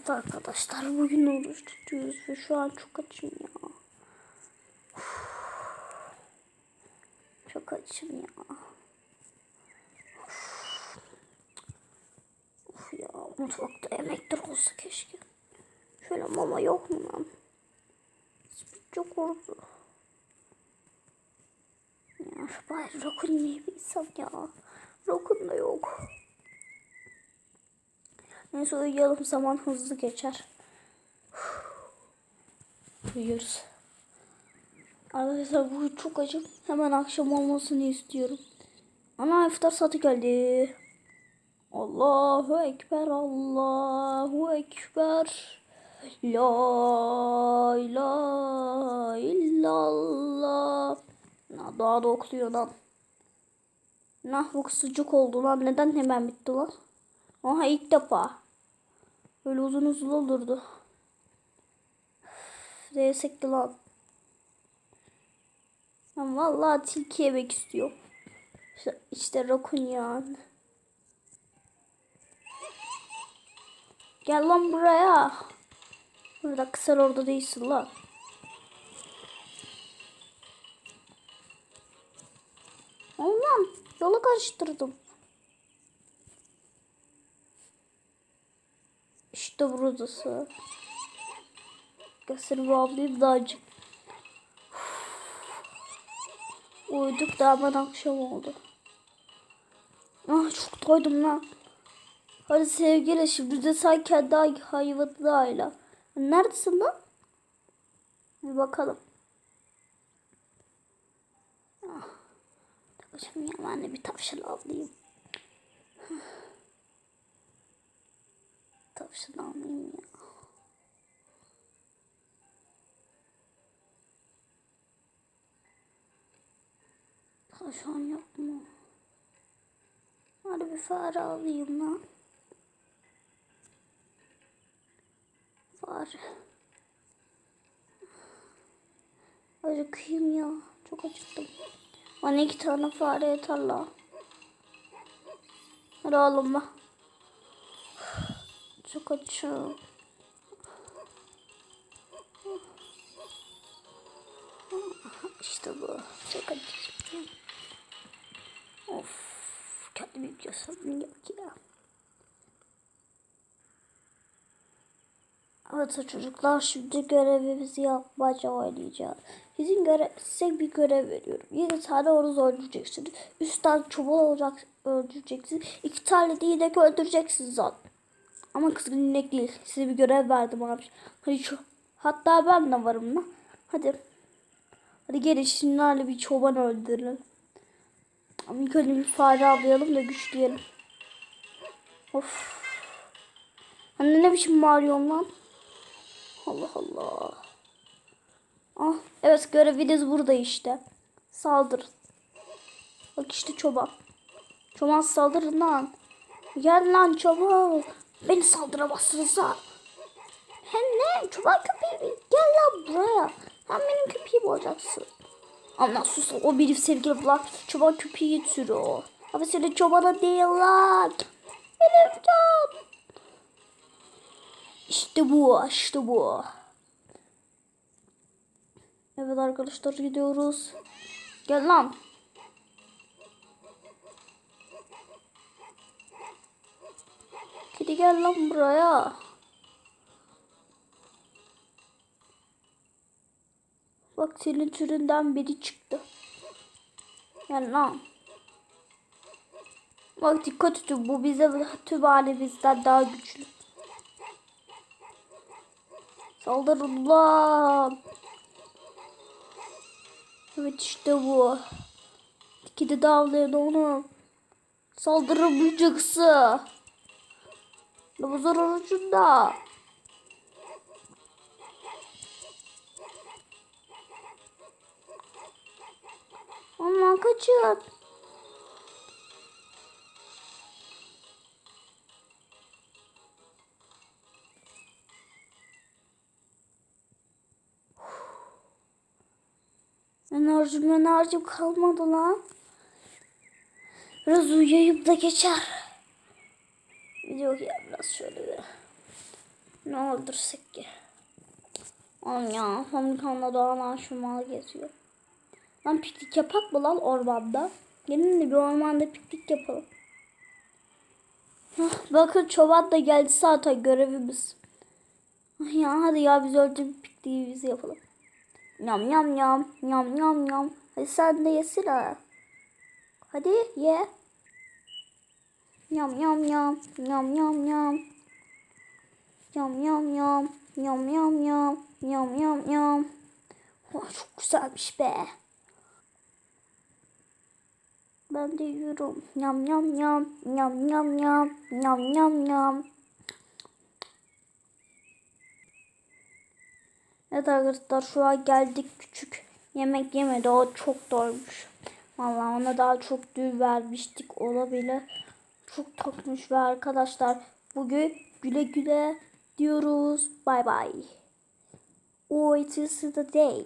Evet arkadaşlar bugün oruç tutuyoruz ve şu an çok açım ya. Çok açım ya. Uf. Uf ya mutfakta yemekler olsa keşke. Şöyle mama yok mu lan? Çok oldu. Ya şu bari rokun yiyebilsem ya. Rokun da yok. Neyse uyuyalım zaman hızlı geçer. Uyuyoruz. Arkadaşlar bu çok acım. Hemen akşam olmasını istiyorum. Ana iftar saati geldi. Allahu Ekber, Allahu Ekber. La ilahe illallah. Ya daha da okuyor lan. Nah bu sıcak oldu lan. Neden hemen bitti lan? Aha ilk defa. Böyle uzun uzun olurdu. Değsek de lan. Ben vallahi tilki yemek istiyorum. İşte, işte rakun yani. Gel lan buraya. Burada kısar orada değilsin lan. Oğlum yolu karıştırdım. İşte buradası. Gösterip avlayayım da acık. Uyuduk da hemen akşam oldu. Ah çok doydum lan. Hadi sevgili şimdi de sen kendi hayvanını ayla. Neredesin lan? Bir bakalım. Ah. Şimdi ben de bir tavşan avlayayım. Tavşan almayayım ya. Tavşan yok mu? Hadi bir fare alayım lan. Fare. Acıkayım ya. Çok acıktım. Bana iki tane fare yeter la. Hadi oğlum bak. Çok açım. İşte bu. Çok açım. Of. Kendimi yükselsem yok ya. Evet çocuklar şimdi görevimizi yapmaca oynayacağız. Sizin görev, size bir görev veriyorum. 7 tane horoz öldüreceksiniz. 3 tane çubuğu olacak öldüreceksiniz. 2 tane de inek öldüreceksiniz zaten. Ama kızgın inek değil. Size bir görev verdim abi. Hadi şu. Hatta ben de varım lan. Hadi. Hadi gelin şimdilerle bir çoban öldürelim. Ama ilk önce bir fare avlayalım da güçleyelim. Of. Anne ne biçim bağırıyorsun lan? Allah Allah. Ah evet göreviniz burada işte. Saldırın. Bak işte çoban. Çoban saldırın lan. Gel lan çoban. Beni saldıramazsınız ha. Hem ne? Çoban köpeği mi? Gel lan buraya. Hem benim köpeğim olacaksın. Ama sus o benim sevgilim lan. Çoban köpeği türü Ama senin çobana değil lan. Benim can. İşte bu, işte bu. Evet arkadaşlar gidiyoruz. Gel lan. Kedi gel lan buraya. Bak senin türünden biri çıktı. Gel lan. Bak dikkat edin bu bize tüm bizden daha güçlü. Saldırın lan. Evet işte bu. İkide de avlayan onu. Saldırın Ramazan orucunda. Aman kaçın. Enerjim enerjim kalmadı lan. Biraz uyuyayım da geçer. Video ya biraz şöyle bir. Ne öldürsek ki? Oğlum ya Homkan'la Doğan Aşumal geziyor. Lan piknik yapak mı lan ormanda? Gelin de bir ormanda piknik yapalım. Hah, bakın çoban da geldi zaten görevimiz. Ah Ya hadi ya biz önce bir pikniğimizi yapalım. Yam yam yam yam yam yam. Hadi sen de yesene. Hadi ye. Yam yam yam yam yam yam. Yam yam yam yam yam yam yam yam yam. Oh, çok güzelmiş be. Ben de yiyorum. Yam yam yam yam yam yam yam yam yam. Evet arkadaşlar şu an geldik küçük. Yemek yemedi o çok doymuş. Vallahi ona daha çok dün vermiştik olabilir. Çok takmış ve arkadaşlar bugün güle güle diyoruz. Bye bye. Oh it is the day.